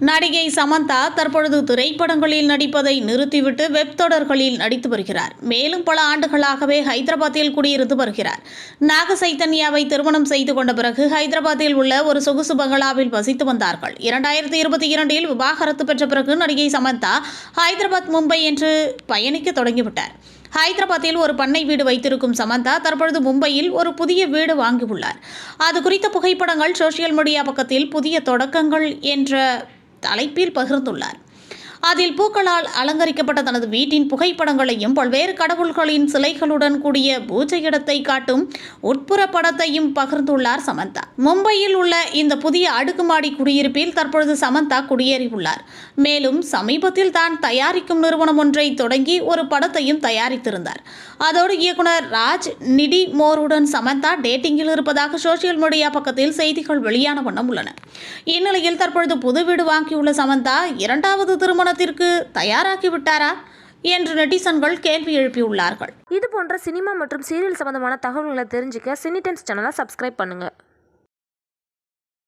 நடிகை சமந்தா தற்பொழுது திரைப்படங்களில் நடிப்பதை நிறுத்திவிட்டு வெப் தொடர்களில் நடித்து வருகிறார். மேலும் பல ஆண்டுகளாகவே ஹைதராபாத்தில் குடியிருந்து வருகிறார். நாக சைத்தன்யாவை திருமணம் செய்து கொண்ட பிறகு ஹைதராபாத்தில் உள்ள ஒரு சொகுசு பங்களாவில் வசித்து வந்தார்கள். இரண்டாயிரத்தி இருபத்தி இரண்டில் விவாகரத்து பெற்ற பிறகு நடிகை சமந்தா ஹைதராபாத் மும்பை என்று பயணிக்க தொடங்கிவிட்டார். ஹைதராபாத்தில் ஒரு பண்ணை வீடு வைத்திருக்கும் சமந்தா தற்பொழுது மும்பையில் ஒரு புதிய வீடு வாங்கியுள்ளார். அது குறித்த புகைப்படங்கள் சோஷியல் மீடியா பக்கத்தில் புதிய தொடக்கங்கள் என்ற தலைப்பில் பகிர்ந்துள்ளார். அதில் பூக்களால் அலங்கரிக்கப்பட்ட தனது வீட்டின் புகைப்படங்களையும் பல்வேறு கடவுள்களின் சிலைகளுடன் கூடிய பூஜை இடத்தை காட்டும் உட்புற படத்தையும் பகிர்ந்துள்ளார் சமந்தா. மும்பையில் உள்ள இந்த புதிய அடுக்குமாடி குடியிருப்பில் தற்பொழுது சமந்தா குடியேறியுள்ளார். மேலும் சமீபத்தில் தான் தயாரிக்கும் நிறுவனம் ஒன்றை தொடங்கி ஒரு படத்தையும் தயாரித்திருந்தார். அதோடு இயக்குனர் ராஜ் நிடி மோருடன் சமந்தா டேட்டிங்கில் இருப்பதாக சோஷியல் மீடியா பக்கத்தில் செய்திகள் வெளியான வண்ணம் உள்ளன. இந்நிலையில் தற்பொழுது புது வீடு வாங்கியுள்ள சமந்தா இரண்டாவது திருமணம் திருமணத்திற்கு தயாராகி விட்டாரா என்று நெட்டிசன்கள் கேள்வி எழுப்பியுள்ளார்கள். இது போன்ற சினிமா மற்றும் சீரியல் சம்பந்தமான தகவல்களை தெரிஞ்சுக்க சினி டைம்ஸ் சேனலை சப்ஸ்கிரைப் பண்ணுங்கள்